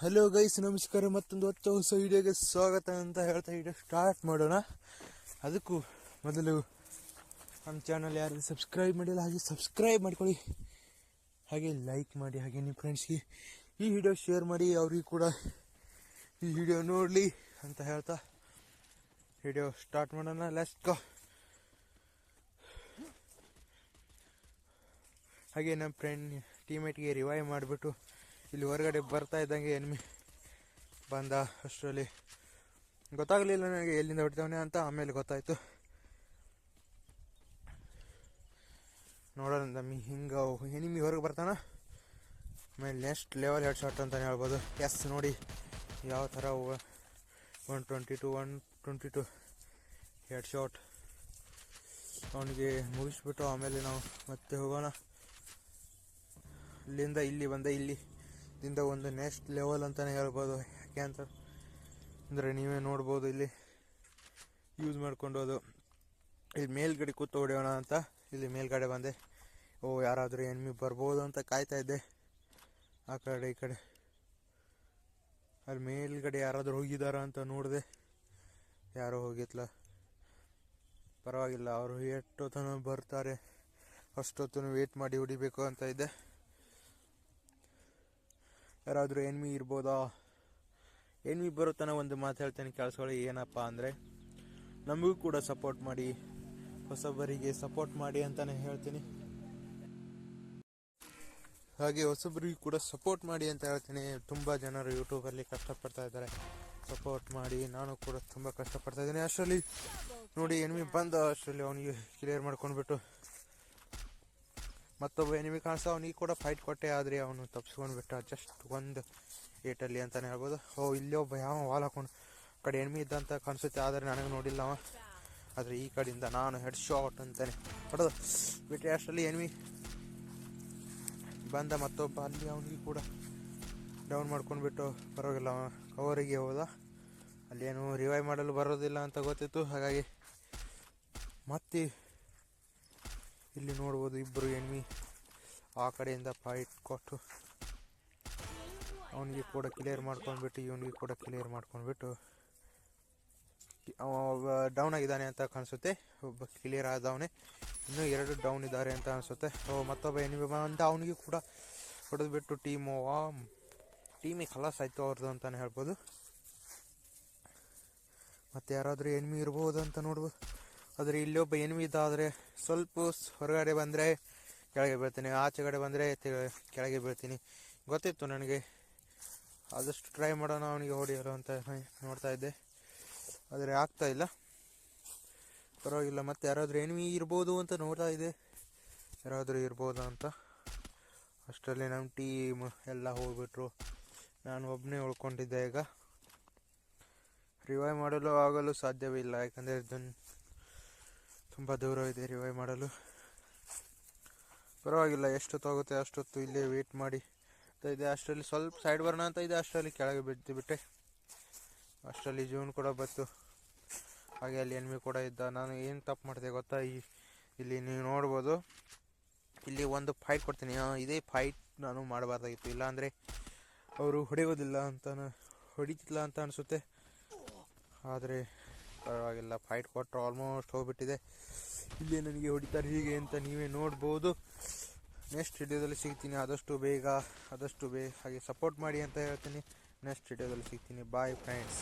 Hello guys ನಮಸ್ಕಾರ, ಮತ್ತೊಂದು ಹೊತ್ತ ಹೊಸ ವಿಡಿಯೋಗೆ ಸ್ವಾಗತ ಅಂತ ಹೇಳ್ತಾ ವಿಡಿಯೋ ಸ್ಟಾರ್ಟ್ ಮಾಡೋಣ. ಅದಕ್ಕೂ ಮೊದಲು ನಮ್ಮ ಚಾನಲ್ ಯಾರು ಸಬ್ಸ್ಕ್ರೈಬ್ ಮಾಡಿಲ್ಲ, ಹಾಗೆ ಸಬ್ಸ್ಕ್ರೈಬ್ ಮಾಡ್ಕೊಳ್ಳಿ. ಹಾಗೆ ಲೈಕ್ ಮಾಡಿ, ಹಾಗೆ ನಿಮ್ಮ ಫ್ರೆಂಡ್ಸ್ಗೆ ಈ ವಿಡಿಯೋ ಶೇರ್ ಮಾಡಿ, ಅವ್ರಿಗೆ ಕೂಡ ಈ ವಿಡಿಯೋ ನೋಡಲಿ ಅಂತ ಹೇಳ್ತಾ ವಿಡಿಯೋ ಸ್ಟಾರ್ಟ್ ಮಾಡೋಣ. ಲೆಸ್ಟ್ ಗೋ ಹಾಗೆ ನಮ್ಮ ಫ್ರೆಂಡ್ ಟೀಮೇಟ್ಗೆ ರಿವೈವ್ ಮಾಡಿಬಿಟ್ಟು ಇಲ್ಲಿ ಹೊರಗಡೆ ಬರ್ತಾ ಇದ್ದಂಗೆ ಎನ್ಮಿ ಬಂದ ಅಷ್ಟರಲ್ಲಿ. ಗೊತ್ತಾಗಲಿಲ್ಲ ನನಗೆ ಎಲ್ಲಿಂದ ಹೊಡಿತವನೆ ಅಂತ, ಆಮೇಲೆ ಗೊತ್ತಾಯಿತು. ನೋಡೋಣ ತಮ್ಮಿ ಹಿಂಗೆ ಎನಿಮಿ ಹೊರಗೆ ಬರ್ತಾನ? ಆಮೇಲೆ ನೆಕ್ಸ್ಟ್ ಲೆವೆಲ್ ಹೆಡ್ ಶಾಟ್ ಅಂತಲೇ ಹೇಳ್ಬೋದು. ಎಸ್ ನೋಡಿ ಯಾವ ಥರ one twenty two one twenty two head shot ಅವನಿಗೆ ಮುಗಿಸ್ಬಿಟ್ಟು ಆಮೇಲೆ ನಾವು ಮತ್ತೆ ಹೋಗೋಣ. ಇಲ್ಲಿಂದ ಇಲ್ಲಿ ಬಂದ, ಇಲ್ಲಿ. ದಿಂದ ಒಂದು ನೆಕ್ಸ್ಟ್ ಲೆವೆಲ್ ಅಂತಲೇ ಹೇಳ್ಬೋದು. ಯಾಕೆ ಅಂತ ಅಂದರೆ ನೀವೇ ನೋಡ್ಬೋದು ಇಲ್ಲಿ ಯೂಸ್ ಮಾಡ್ಕೊಂಡು ಅದು ಇಲ್ಲಿ ಮೇಲ್ಗಡೆ ಕೂತು ಹೊಡೆಯೋಣ ಅಂತ ಇಲ್ಲಿ ಮೇಲ್ಗಡೆ ಬಂದೆ. ಓ, ಯಾರಾದರೂ ಎನ್ಮಿ ಬರ್ಬೋದು ಅಂತ ಕಾಯ್ತಾ ಇದ್ದೆ. ಆ ಕಡೆ, ಈ ಕಡೆ. ಅಲ್ಲಿ ಮೇಲ್ಗಡೆ ಯಾರಾದರೂ ಹೋಗಿದಾರ ಅಂತ ನೋಡಿದೆ. ಯಾರೋ ಹೋಗಿತ್ಲ ಪರವಾಗಿಲ್ಲ, ಅವರು ಎಷ್ಟೊತ್ತನ ಬರ್ತಾರೆ. ಅಷ್ಟೊತ್ತನೂ ವೇಟ್ ಮಾಡಿ ಹೊಡಿಬೇಕು ಅಂತ ಇದ್ದೆ. ಯಾರಾದರೂ ಎನ್ಮಿ ಇರ್ಬೋದಾ? ಎನ್ಮಿ ಬರೋ ತನಕ ಒಂದು ಮಾತು ಹೇಳ್ತೇನೆ ಕೇಳಿಸ್ಕೊಳ್ಳಿ ಏನಪ್ಪ ಅಂದರೆ ನಮಗೂ ಕೂಡ ಸಪೋರ್ಟ್ ಮಾಡಿ, ಹೊಸಬರಿಗೆ ಸಪೋರ್ಟ್ ಮಾಡಿ ಅಂತಲೇ ಹೇಳ್ತೀನಿ. ಹಾಗೆ ಹೊಸಬರಿಗೂ ಕೂಡ ಸಪೋರ್ಟ್ ಮಾಡಿ ಅಂತ ಹೇಳ್ತೀನಿ. ತುಂಬ ಜನರು ಯೂಟ್ಯೂಬಲ್ಲಿ ಕಷ್ಟಪಡ್ತಾ ಇದ್ದಾರೆ. ಸಪೋರ್ಟ್ ಮಾಡಿ, ನಾನು ಕೂಡ ತುಂಬ ಕಷ್ಟಪಡ್ತಾ ಇದ್ದೀನಿ. ಅಷ್ಟರಲ್ಲಿ ನೋಡಿ ಎನಿಮಿ ಬಂದ ಅಷ್ಟರಲ್ಲಿ ಅವನಿಗೆ ಕ್ಲಿಯರ್ ಮಾಡ್ಕೊಂಡ್ಬಿಟ್ಟು ಮತ್ತೊಬ್ಬ ಎನಿಮಿ ಕಾಣಿಸ್ತಾ ಅವನಿಗೆ ಕೂಡ ಫೈಟ್ ಕೊಟ್ಟೆ, ಆದರೆ ಅವನು ತಪ್ಪಿಸ್ಕೊಂಡ್ಬಿಟ್ಟ ಜಸ್ಟ್ ಒಂದು ಏಟಲ್ಲಿ ಅಂತಲೇ ಹೇಳ್ಬೋದು. ಓ, ಇಲ್ಲೇ ಒಬ್ಬ ಯಾವ ವಾಲ್ ಹಾಕೊಂಡು ಕಡೆ ಎನಿಮಿ ಇದ್ದಂತ ಕಾಣಿಸುತ್ತೆ, ಆದರೆ ನನಗೆ ನೋಡಿಲ್ಲ ಅವ. ಆದರೆ ಈ ಕಡೆಯಿಂದ ನಾನು ಹೆಡ್ ಶಾಟ್ ಅಂತಾನೆ ಹೊಡೆದು ಬಿಟ್ಟರೆ ಅಷ್ಟರಲ್ಲಿ ಎನಿಮಿ ಬಂದ ಮತ್ತೊಬ್ಬ, ಅಲ್ಲಿ ಅವನಿಗೆ ಕೂಡ ಡೌನ್ ಮಾಡ್ಕೊಂಡ್ಬಿಟ್ಟು ಪರವಾಗಿಲ್ಲ ಅವ. ಕವರಿಗೆ ಹೋದ. ಅಲ್ಲೇನು ರಿವೈವ್ ಮಾಡಲು ಬರೋದಿಲ್ಲ ಅಂತ ಗೊತ್ತಿತ್ತು. ಹಾಗಾಗಿ ಮತ್ತೆ ಇಲ್ಲಿ ನೋಡ್ಬೋದು ಇಬ್ಬರು ಎನ್ಮಿ ಆ ಕಡೆಯಿಂದ ಫೈಟ್ ಕೊಟ್ಟು ಅವನಿಗೆ ಕೂಡ ಕ್ಲಿಯರ್ ಮಾಡ್ಕೊಂಡ್ಬಿಟ್ಟು, ಇವನಿಗೆ ಕೂಡ ಕ್ಲಿಯರ್ ಮಾಡ್ಕೊಂಡ್ಬಿಟ್ಟು ಅವ ಡೌನ್ ಆಗಿದ್ದಾನೆ ಅಂತ ಕಾಣಿಸುತ್ತೆ. ಒಬ್ಬ ಕ್ಲಿಯರ್ ಆದವನೇ. ಇನ್ನೂ ಎರಡು ಡೌನ್ ಇದ್ದಾರೆ ಅಂತ ಅನಿಸುತ್ತೆ. ಮತ್ತೊಬ್ಬ ಎನಿಮಿ ಬಂದ ಅವನಿಗೆ ಕೂಡ ಹೊಡೆದ್ಬಿಟ್ಟು ಟೀಮು ಟೀಮಿಗೆ ಖಲಾಸ್ ಆಯಿತು ಅವ್ರದ್ದು ಅಂತಲೇ ಹೇಳ್ಬೋದು. ಮತ್ತು ಯಾರಾದರೂ ಎನಿಮಿ ಇರ್ಬೋದು ಅಂತ ನೋಡ್ಬೋದು. ಆದರೆ ಇಲ್ಲಿ ಒಬ್ಬ ಎನಿಮಿ ಇದ್ದಾದರೆ ಸ್ವಲ್ಪ ಹೊರಗಡೆ ಬಂದರೆ ಕೆಳಗೆ ಬೀಳ್ತೀನಿ ಆಚೆ ಕಡೆ ಬಂದರೆ ಕೆಳಗೆ ಬೀಳ್ತೀನಿ. ಗೊತ್ತಿತ್ತು ನನಗೆ. ಆದಷ್ಟು ಟ್ರೈ ಮಾಡೋಣ ಅವನಿಗೆ ಹೊಡೆಯಲು ಅಂತ ನೋಡ್ತಾ ಇದ್ದೆ. ಆದರೆ ಆಗ್ತಾ ಇಲ್ಲ. ಪರವಾಗಿಲ್ಲ, ಮತ್ತೆ ಯಾರಾದರೂ ಎನಿಮಿ ಇರ್ಬೋದು ಅಂತ ನೋಡ್ತಾ ಇದ್ದೆ. ಯಾರಾದರೂ ಇರ್ಬೋದು ಅಂತ. ಅಷ್ಟರಲ್ಲಿ ನಮ್ಮ ಟೀಮ್ ಎಲ್ಲ ಹೋಗ್ಬಿಟ್ರು. ನಾನು ಒಬ್ಬನೇ ಉಳ್ಕೊಂಡಿದ್ದೆ ಈಗ. ರಿವೈವ್ ಮಾಡಲು ಆಗಲು ಸಾಧ್ಯವಿಲ್ಲ, ಯಾಕಂದರೆ ಇದನ್ನು ತುಂಬ ದೂರ ಇದೆ ರಿವೈವ್ ಮಾಡಲು. ಪರವಾಗಿಲ್ಲ ಎಷ್ಟೊತ್ತಾಗುತ್ತೆ ಅಷ್ಟೊತ್ತು ಇಲ್ಲೇ ವೇಟ್ ಮಾಡಿ. ಇದೆ ಅಷ್ಟರಲ್ಲಿ ಸ್ವಲ್ಪ ಸೈಡ್ ಬರೋಣ ಅಂತ ಇದೆ, ಅಷ್ಟರಲ್ಲಿ ಕೆಳಗೆ ಬಿದ್ದು ಬಿಟ್ಟೆ. ಅಷ್ಟರಲ್ಲಿ ಜೂನ್ ಕೂಡ ಬಂತು. ಹಾಗೆ ಅಲ್ಲಿ ಎನ್ಮಿ ಕೂಡ ಇದ್ದ. ನಾನು ಏನು ತಪ್ಪು ಮಾಡಿದೆ ಗೊತ್ತಾ? ಈ, ಇಲ್ಲಿ ನೀವು ನೋಡ್ಬೋದು. ಇಲ್ಲಿ ಒಂದು ಫೈಟ್ ಕೊಡ್ತೀನಿ. ಇದೇ ಫೈಟ್ ನಾನು ಮಾಡಬಾರ್ದಾಗಿತ್ತು. ಇಲ್ಲಾಂದರೆ ಅವರು ಹೊಡೆಯೋದಿಲ್ಲ ಅಂತ ಹೊಡಿತಿಲ್ಲ ಅಂತ ಅನಿಸುತ್ತೆ. ಆದರೆ ಪರವಾಗಿಲ್ಲ. ಫೈಟ್ ಕೊಟ್ಟರು ಆಲ್ಮೋಸ್ಟ್ ಹೋಗ್ಬಿಟ್ಟಿದೆ. ಇಲ್ಲಿ ನನಗೆ ಹೊಡಿತಾರೆ ಹೀಗೆ ಅಂತ ನೀವೇ ನೋಡ್ಬೋದು. ನೆಕ್ಸ್ಟ್ ವಿಡಿಯೋದಲ್ಲಿ ಸಿಗ್ತೀನಿ. ಆದಷ್ಟು ಬೇಗ ಆದಷ್ಟು ಬೇಗ ಹಾಗೆ ಸಪೋರ್ಟ್ ಮಾಡಿ ಅಂತ ಹೇಳ್ತೀನಿ. ನೆಕ್ಸ್ಟ್ ವಿಡಿಯೋದಲ್ಲಿ ಸಿಗ್ತೀನಿ. Bye friends